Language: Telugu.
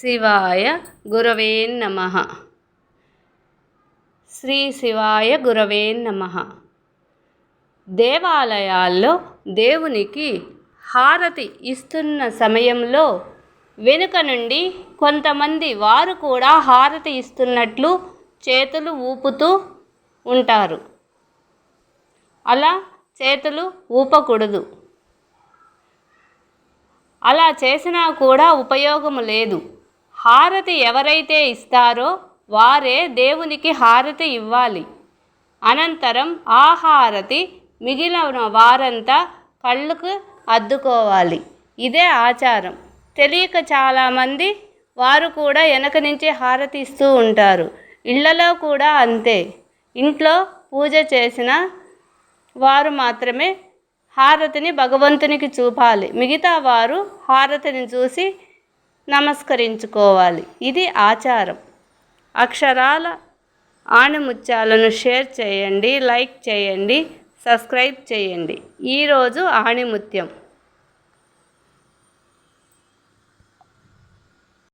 శివాయ గురవే నమ. శ్రీ శివాయ గురవే నమ. దేవాలయాల్లో దేవునికి హారతి ఇస్తున్న సమయంలో వెనుక నుండి కొంతమంది వారు కూడా హారతి ఇస్తున్నట్లు చేతులు ఊపుతూ ఉంటారు. అలా చేతులు ఊపకూడదు. అలా చేసినా కూడా ఉపయోగం లేదు. హారతి ఎవరైతే ఇస్తారో వారే దేవునికి హారతి ఇవ్వాలి. అనంతరం ఆ హారతి మిగిలిన వారంతా కళ్ళకు అద్దుకోవాలి. ఇదే ఆచారం. తెలియక చాలామంది వారు కూడా వెనక నుంచి హారతి ఇస్తూ ఉంటారు. ఇళ్ళలో కూడా అంతే. ఇంట్లో పూజ చేసిన వారు మాత్రమే హారతిని భగవంతునికి చూపాలి. మిగతా వారు హారతిని చూసి నమస్కరించుకోవాలి. ఇది ఆచారం. అక్షరాల ఆణిముత్యాలను షేర్ చేయండి లైక్ చేయండి సబ్స్క్రైబ్ చేయండి. ఈరోజు ఆణిముత్యం.